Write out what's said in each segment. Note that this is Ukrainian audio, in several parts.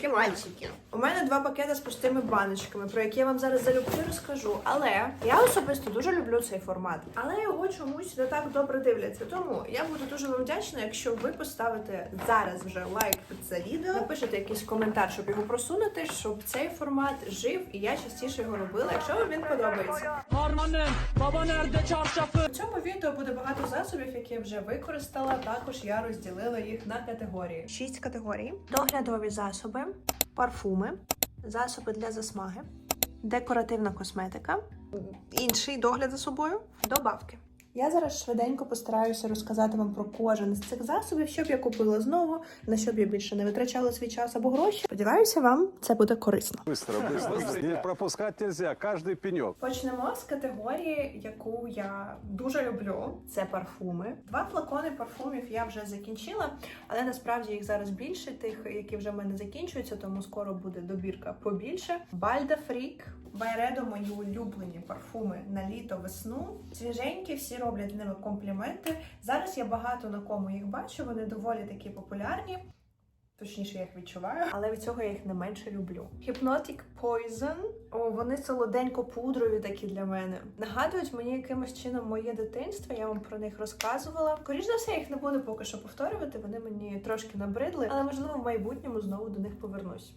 什么玩意儿？У мене два пакети з пустими баночками, про які я вам зараз залюбки розкажу. Але я особисто дуже люблю цей формат. Але його чомусь не так добре дивляться. Тому я буду дуже вам вдячна, якщо ви поставите зараз вже лайк під це відео, напишете якийсь коментар, щоб його просунути, щоб цей формат жив і я частіше його робила, якщо вам він подобається. У цьому відео буде багато засобів, які я вже використала. Також я розділила їх на категорії. Шість категорій: доглядові засоби, парфуми, засоби для засмаги, декоративна косметика, інший догляд за собою, добавки. Я зараз швиденько постараюся розказати вам про кожен з цих засобів, щоб я купила знову, на щоб я більше не витрачала свій час або гроші. Сподіваюся, вам це буде корисно. Быстро, быстро. Здесь пропускать нельзя, каждый пенек. Почнемо з категорії, яку я дуже люблю. Це парфуми. Два флакони парфумів я вже закінчила, але насправді їх зараз більше, тих, які вже в мене закінчуються, тому скоро буде добірка побільше. Бальда Фрік, Байредо мої улюблені парфуми на літо весну. Свіженькі, всі роблять ними компліменти. Зараз я багато на кому їх бачу, вони доволі такі популярні. Точніше, я їх відчуваю, але від цього я їх не менше люблю. Hypnotic Poison. О, вони солоденько пудрові такі для мене. Нагадують мені якимось чином моє дитинство. Я вам про них розказувала. Скоріш за все, я їх не буду поки що повторювати. Вони мені трошки набридли, але можливо в майбутньому знову до них повернусь.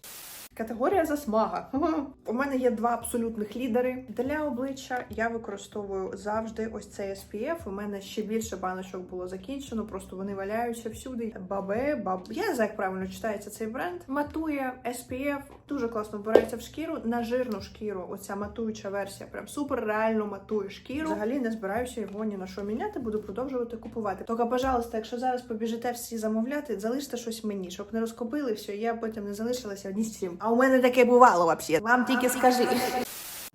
Категорія засмага. У мене є два абсолютних лідери. Для обличчя я використовую завжди ось цей SPF. У мене ще більше баночок було закінчено, просто вони валяються всюди. Бабе, баб. Я не знаю, як правильно читається цей бренд. Матує SPF, дуже класно вбирається в шкіру на жирну шкіру. Оця матуюча версія. Прям супер реально матує шкіру. Взагалі не збираюся його ні на що міняти, буду продовжувати купувати. Тільки, пожалуйста, якщо зараз побіжите всі замовляти, залиште щось мені, щоб не розкопили все, я потім не залишилася ні з цим. А у мене таке бувало взагалі. Вам тільки скажи.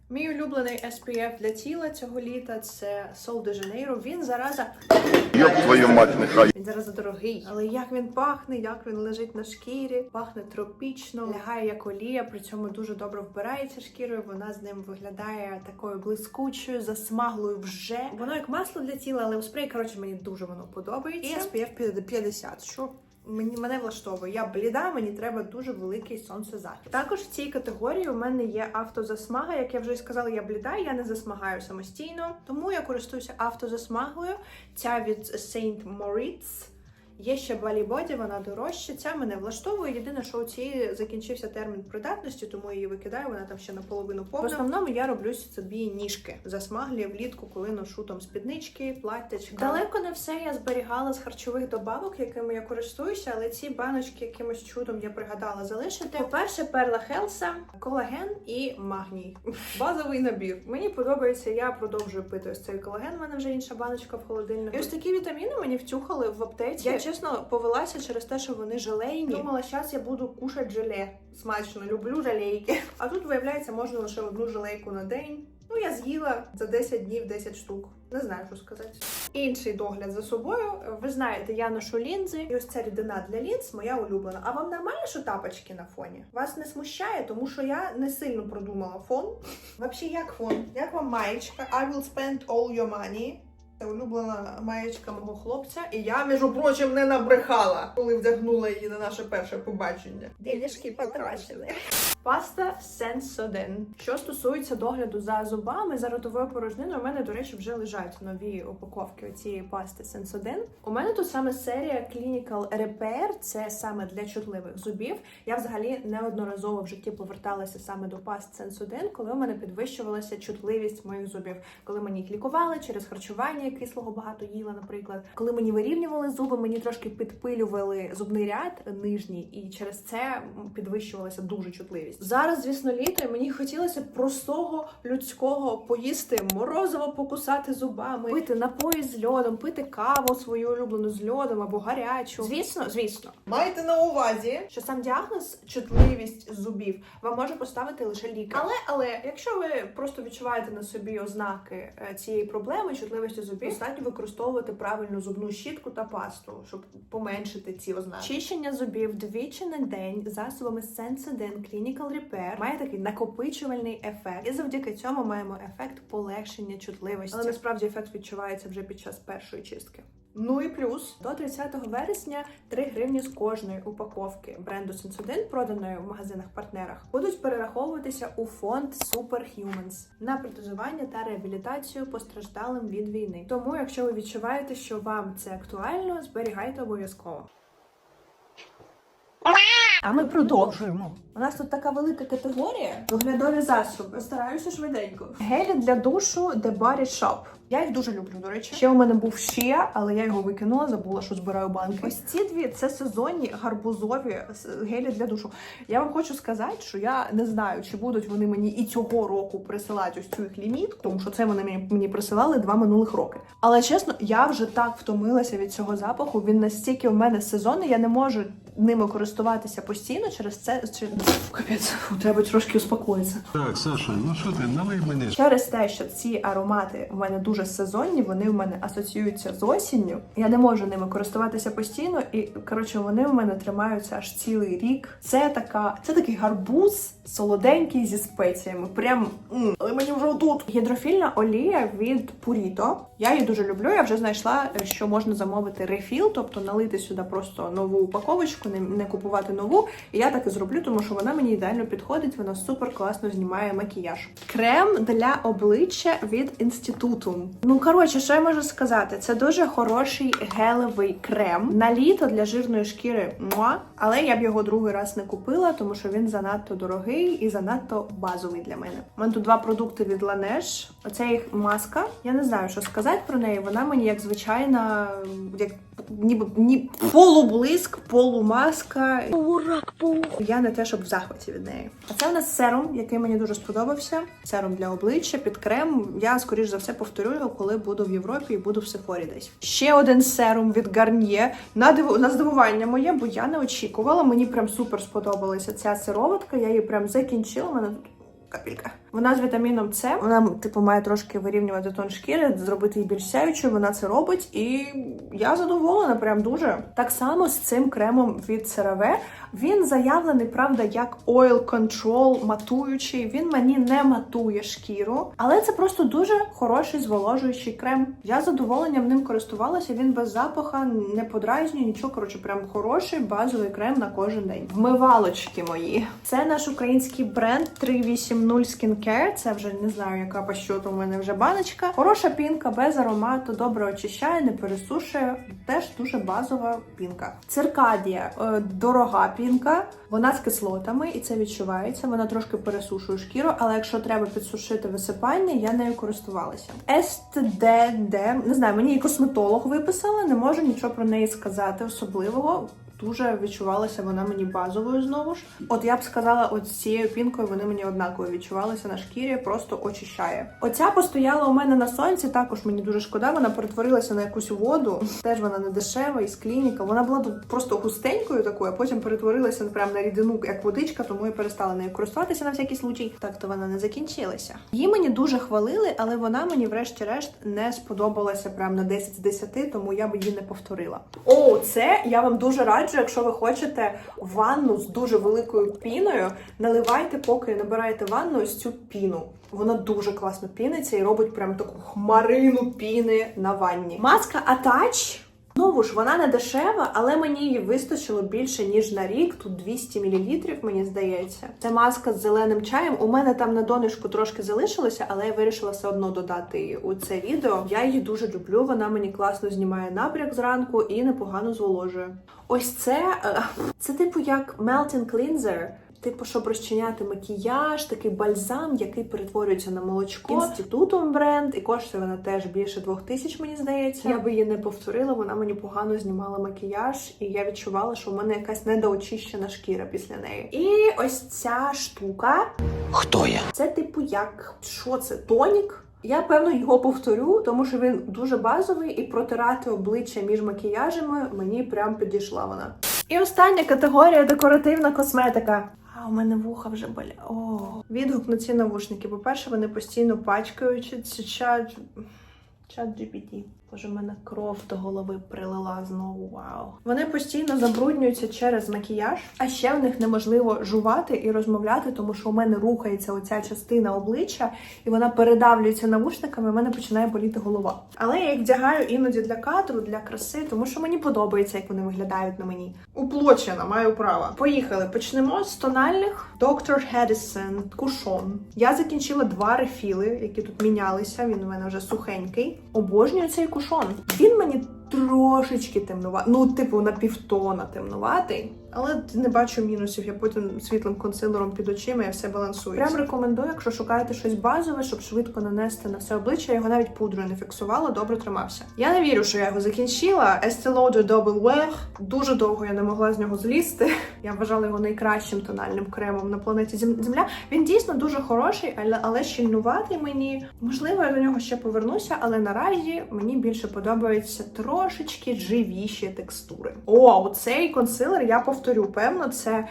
Мій улюблений SPF для тіла цього літа це Sol de Janeiro. Він зараза Ёб твою мать, нехай. він зараза дорогий. Але як він пахне, як він лежить на шкірі, пахне тропічно, лягає як олія, при цьому дуже добре вбирається шкірою. Вона з ним виглядає такою блискучою, засмаглою вже. Воно як масло для тіла, але у спрей, коротше, мені дуже воно подобається. І SPF 50, що Мені мене влаштовує. Я бліда, мені треба дуже великий сонцезахід. Також в цій категорії у мене є автозасмага. Як я вже сказала, я бліда, я не засмагаю самостійно, тому я користуюся автозасмагою. Ця від Saint Moritz. Є ще Балібоді, вона дорожча. Ця мене влаштовує. Єдине, що у цієї закінчився термін придатності, тому її викидаю. Вона там ще наполовину повна. В основному я роблю собі ніжки засмаглі влітку, коли ношу там спіднички, платтячка. Далеко не все я зберігала з харчових добавок, якими я користуюся, але ці баночки якимось чудом я пригадала залишити. По-перше, перла Хелса, колаген і магній. Базовий набір. Мені подобається. Я продовжую пити ось цей колаген. У мене вже інша баночка в холодильнику. І ось такі вітаміни мені втюхали в аптеці. Я чесно повелася через те, що вони желейні. Думала, зараз я буду кушати желе. Смачно, люблю желейки. А тут виявляється, можна лише одну желейку на день. Ну, я з'їла за 10 днів 10 штук. Не знаю, що сказати. Інший догляд за собою. Ви знаєте, я ношу лінзи, і ось ця рідина для лінз моя улюблена. А вам нормально, що тапочки на фоні? Вас не смущає, тому що я не сильно продумала фон. Взагалі, як фон? Як вам маєчка? I will spend all your money. Це улюблена маєчка мого хлопця, і я, між прочим, не набрехала, коли вдягнула її на наше перше побачення. Денежки потрачені. Паста Sensodyne. Що стосується догляду за зубами, за ротовою порожниною, у мене, до речі, вже лежать нові упаковки цієї пасти Sensodyne. У мене тут саме серія Clinical Repair, це саме для чутливих зубів. Я взагалі неодноразово в житті поверталася саме до паст Sensodyne, коли у мене підвищувалася чутливість моїх зубів, коли мені їх лікували через харчування, кислого багато їла, наприклад. Коли мені вирівнювали зуби, мені трошки підпилювали зубний ряд нижній, і через це підвищувалася дуже чутливість. Зараз, звісно, літо, і мені хотілося простого людського поїсти морозиво, покусати зубами, пити напої з льодом, пити каву свою улюблену з льодом або гарячу. Звісно, звісно, майте на увазі, що сам діагноз чутливість зубів вам може поставити лише лікар. Але але якщо ви просто відчуваєте на собі ознаки е, цієї проблеми, чутливості зубів, достатньо використовувати правильну зубну щітку та пасту, щоб поменшити ці ознаки. Чищення зубів двічі на день засобами Sensodyne Clinical Repair має такий накопичувальний ефект, і завдяки цьому маємо ефект полегшення чутливості. Але насправді ефект відчувається вже під час першої чистки. Ну і плюс до 30 вересня 3 гривні з кожної упаковки бренду Сенсудин, проданої в магазинах-партнерах, будуть перераховуватися у фонд Superhumans на протезування та реабілітацію постраждалим від війни. Тому, якщо ви відчуваєте, що вам це актуально, зберігайте обов'язково. А ми продовжуємо. У нас тут така велика категорія. Доглядові засоби. Стараюся швиденько. Гелі для душу The Body Shop. Я їх дуже люблю, до речі. Ще у мене був ще, але я його викинула, забула, що збираю банки. Ось ці дві це сезонні гарбузові гелі для душу. Я вам хочу сказати, що я не знаю, чи будуть вони мені і цього року присилати ось цю їх лімітку, тому що це вони мені, присилали два минулих роки. Але чесно, я вже так втомилася від цього запаху. Він настільки у мене сезонний, я не можу ними користуватися постійно через це. Чи... Капець, треба трошки успокоїтися. Так, Саша, ну що ти, налий мені. Через те, що ці аромати у мене дуже сезонні, вони в мене асоціюються з осінню. Я не можу ними користуватися постійно, і коротше, вони в мене тримаються аж цілий рік. Це така, це такий гарбуз солоденький зі спеціями. Прям м, але мені вже тут гідрофільна олія від Purito. Я її дуже люблю. Я вже знайшла, що можна замовити рефіл, тобто налити сюди просто нову упаковочку, не, не купувати нову. І я так і зроблю, тому що вона мені ідеально підходить. Вона супер класно знімає макіяж. Крем для обличчя від інституту. Ну коротше, що я можу сказати? Це дуже хороший гелевий крем на літо для жирної шкіри. Муа. Але я б його другий раз не купила, тому що він занадто дорогий і занадто базовий для мене. У мене тут два продукти від Laneige. Оце їх маска. Я не знаю, що сказати про неї. Вона мені як звичайна, як ніби ні полублиск, полумаска. Я не те, щоб в захваті від неї. А це у нас серум, який мені дуже сподобався. Серум для обличчя під крем. Я скоріш за все повторю його, коли буду в Європі і буду в Сефорі десь. Ще один серум від Garnier. На див... на здивування моє, бо я не очікувала. Мені прям супер сподобалася ця сироватка. Я її прям закінчила. У мене тут капелька. Вона з вітаміном С. Вона, типу, має трошки вирівнювати тон шкіри, зробити її більш сяючою. Вона це робить, і я задоволена, прям дуже. Так само з цим кремом від CeraVe. Він заявлений, правда, як oil control матуючий. Він мені не матує шкіру, але це просто дуже хороший зволожуючий крем. Я задоволенням ним користувалася. Він без запаха, не подразнює, нічого. Коротше, прям хороший базовий крем на кожен день. Вмивалочки мої. Це наш український бренд 380 Skincare. Це вже не знаю, яка по щоту у мене вже баночка. Хороша пінка без аромату, добре очищає, не пересушує. Теж дуже базова пінка. Циркадія е, дорога пінка. Вона з кислотами, і це відчувається. Вона трошки пересушує шкіру, але якщо треба підсушити висипання, я нею користувалася. STDD, не знаю, мені її косметолог виписала, не можу нічого про неї сказати особливого. Дуже відчувалася вона мені базовою знову ж. От я б сказала, от з цією пінкою вони мені однаково відчувалися на шкірі, просто очищає. Оця постояла у мене на сонці. Також мені дуже шкода. Вона перетворилася на якусь воду. Теж вона не дешева із клініка. Вона була просто густенькою такою, а потім перетворилася прямо на рідину як водичка, тому я перестала нею користуватися на всякий случай. Так то вона не закінчилася. Її мені дуже хвалили, але вона мені, врешті-решт, не сподобалася прям на 10 з 10, тому я б її не повторила. О, це я вам дуже раджу, якщо ви хочете ванну з дуже великою піною, наливайте, поки набираєте ванну ось цю піну. Вона дуже класно піниться і робить прям таку хмарину піни на ванні. Маска Атач. Знову ж вона не дешева, але мені її вистачило більше ніж на рік. Тут 200 мл, мені здається. Це маска з зеленим чаєм. У мене там на донишку трошки залишилося, але я вирішила все одно додати її у це відео. Я її дуже люблю. Вона мені класно знімає набряк зранку і непогано зволожує. Ось це е, це типу як melting cleanser. Типу, щоб розчиняти макіяж, такий бальзам, який перетворюється на молочко. Інститутом бренд, і коштує вона теж більше двох тисяч, мені здається. Я би її не повторила, вона мені погано знімала макіяж, і я відчувала, що в мене якась недоочищена шкіра після неї. І ось ця штука. Хто я? Це типу як що це? Тонік? Я певно його повторю, тому що він дуже базовий і протирати обличчя між макіяжами мені прям підійшла вона. І остання категорія декоративна косметика. У мене вуха вже боля. О, відгук на ці навушники. По-перше, вони постійно пачкають. Це чат GPT. Боже, в мене кров до голови прилила знову. Вау. Вони постійно забруднюються через макіяж, а ще в них неможливо жувати і розмовляти, тому що у мене рухається оця частина обличчя, і вона передавлюється навушниками. і в мене починає боліти голова. Але я їх вдягаю іноді для кадру, для краси, тому що мені подобається, як вони виглядають на мені. Уплочена, маю право. Поїхали. Почнемо з тональних Dr. Hedison Кушон. Я закінчила два рефіли, які тут мінялися. Він у мене вже сухенький. Обожнюю цей кушон. Він мені трошечки темнуватий. Ну, типу, на півтона темнуватий. Але не бачу мінусів. Я потім світлим консилером під очима і все балансується. Прям рекомендую, якщо шукаєте щось базове, щоб швидко нанести на все обличчя. Я його навіть пудрою не фіксувала, добре тримався. Я не вірю, що я його закінчила. Estee Lauder Double Wear. Дуже довго я не могла з нього злізти. Я вважала його найкращим тональним кремом на планеті Земля. Він дійсно дуже хороший, але, щільнуватий мені. Можливо, я до нього ще повернуся, але наразі мені більше подобаються трошечки живіші текстури. О, цей консилер я повторю. Певно, це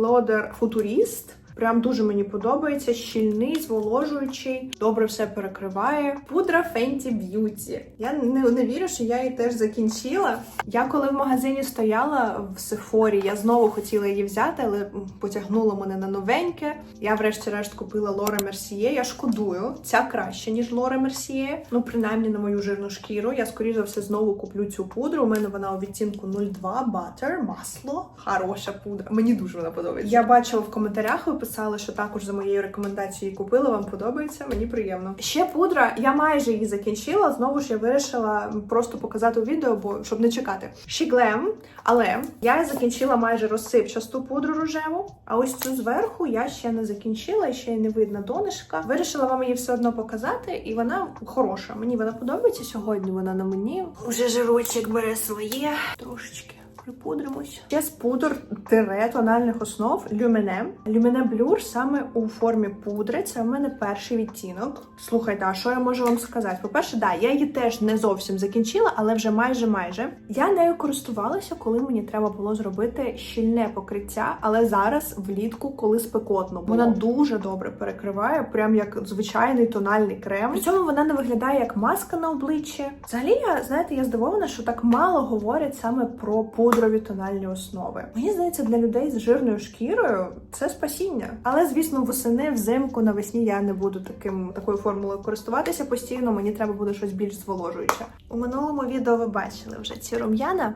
Lauder Futurist. Прям дуже мені подобається. Щільний, зволожуючий, добре все перекриває. Пудра Fenty Beauty. Я не, не вірю, що я її теж закінчила. Я коли в магазині стояла в Сефорі, я знову хотіла її взяти, але потягнуло мене на новеньке. Я врешті-решт купила Лора Мерсіє. Я шкодую. Ця краще, ніж Лора Мерсіє. Ну, принаймні на мою жирну шкіру. Я скоріше за все знову куплю цю пудру. У мене вона у відтінку 02 Butter, масло. Хороша пудра. Мені дуже вона подобається. Я бачила в коментарях, писали, що також за моєю рекомендацією купила. Вам подобається? Мені приємно. Ще пудра. Я майже її закінчила. Знову ж я вирішила просто показати у відео, бо щоб не чекати. She Glam, але я закінчила майже розсипчасту пудру рожеву. А ось цю зверху я ще не закінчила, і ще й не видно донышка. Вирішила вам її все одно показати, і вона хороша. Мені вона подобається сьогодні. Вона на мені. Уже жирочок бере своє трошечки. Припудримось. Ще з пудр тире тональних основ Люмене. Люмене блюр саме у формі пудри. Це в мене перший відтінок. Слухайте, а що я можу вам сказати? По-перше, да, я її теж не зовсім закінчила, але вже майже майже. Я нею користувалася, коли мені треба було зробити щільне покриття, але зараз влітку, коли спекотно. Вона дуже добре перекриває, прям як звичайний тональний крем. При цьому вона не виглядає як маска на обличчі. Взагалі, я знаєте, я здивована, що так мало говорять саме про пудрові тональні основи. Мені здається, для людей з жирною шкірою це спасіння. Але звісно, восени, взимку, навесні я не буду таким такою формулою користуватися постійно. Мені треба буде щось більш зволожуюче. У минулому відео ви бачили вже ці рум'яна.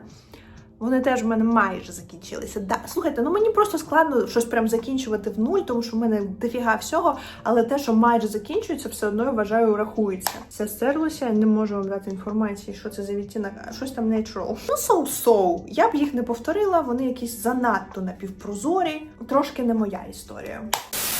Вони теж в мене майже закінчилися. Да, слухайте, ну мені просто складно щось прям закінчувати в нуль, тому що в мене дофіга всього, але те, що майже закінчується, все одно я вважаю, рахується. Все стерлося, не можу вам дати інформації, що це за відтінок, щось там natural. Ну, so-so. Я б їх не повторила, вони якісь занадто напівпрозорі, трошки не моя історія.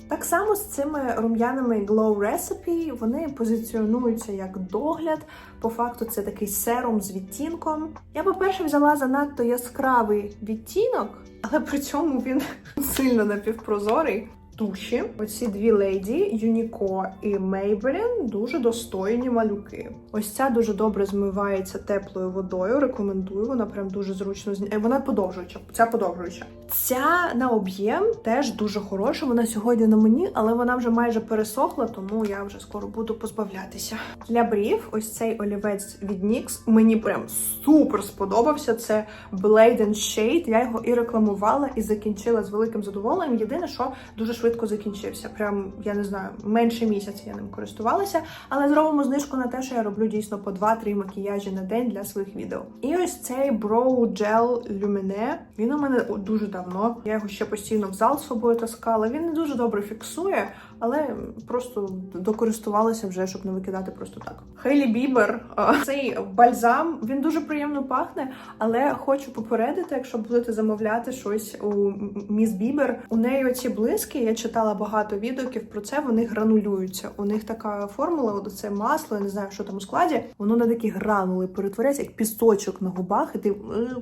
Так само з цими рум'янами Glow Recipe вони позиціонуються як догляд. По факту це такий серум з відтінком. Я, по-перше, взяла занадто яскравий відтінок, але при цьому він сильно напівпрозорий. Туші, оці дві леді, Юніко і Maybelline, дуже достойні малюки. Ось ця дуже добре змивається теплою водою. Рекомендую, вона прям дуже зручно зні... Е, Вона подовжуюча. Ця подовжуюча. Ця на об'єм теж дуже хороша. Вона сьогодні на мені, але вона вже майже пересохла, тому я вже скоро буду позбавлятися. Для брів, ось цей олівець від NYX мені прям супер сподобався. Це Blade and Shade. Я його і рекламувала, і закінчила з великим задоволенням. Єдине, що дуже швидко закінчився. Прям я не знаю, менше місяця я ним користувалася, але зробимо знижку на те, що я роблю дійсно по 2-3 макіяжі на день для своїх відео. І ось цей Brow Gel Lumine, Він у мене дуже давно. Я його ще постійно в зал з собою таскала. Він не дуже добре фіксує, але просто докористувалася вже, щоб не викидати просто так. Хейлі Бібер, цей бальзам, він дуже приємно пахне, але хочу попередити, якщо будете замовляти щось у міс Бібер. У неї оці блиски, я читала багато відгуків про це. Вони гранулюються. У них така формула, от це масло, я не знаю, що там у складі. Воно на такі гранули перетворяється, як пісочок на губах, і ти е,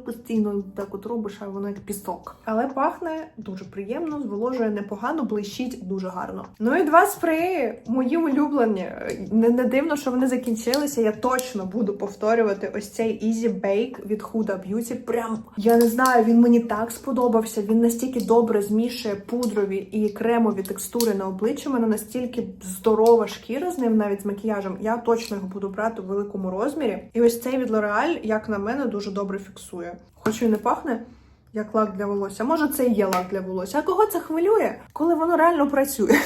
постійно так от робиш, а воно як пісок. Але пахне дуже приємно, зволожує непогано, блищить дуже гарно. Ну і два спреї, мої улюблені. Не, не дивно, що вони закінчилися. Я точно буду повторювати ось цей Easy Bake від Huda Beauty. Прям я не знаю, він мені так сподобався. Він настільки добре змішує пудрові і кремові текстури на обличчі. У мене настільки здорова шкіра з ним, навіть з макіяжем. Я точно його буду брати у великому розмірі. І ось цей від L'Oreal, як на мене, дуже добре фіксує. Хоч і не пахне. Як лак для волосся. Може, це і є лак для волосся. А кого це хвилює, коли воно реально працює?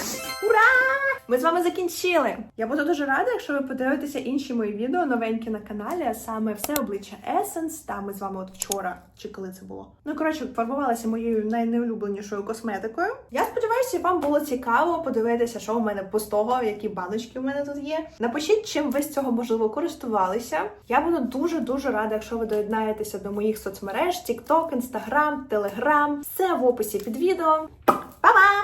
Ура! Ми з вами закінчили. Я буду дуже рада, якщо ви подивитеся інші мої відео новенькі на каналі, а саме все обличчя Essence. Та ми з вами от вчора, чи коли це було. Ну коротше, фарбувалася моєю найнеулюбленішою косметикою. Я сподіваюся, вам було цікаво подивитися, що у мене пустого, які баночки у мене тут є. Напишіть, чим ви з цього можливо користувалися. Я буду дуже дуже рада, якщо ви доєднаєтеся до моїх соцмереж: TikTok, Instagram, Telegram. Все в описі під відео. Па-па!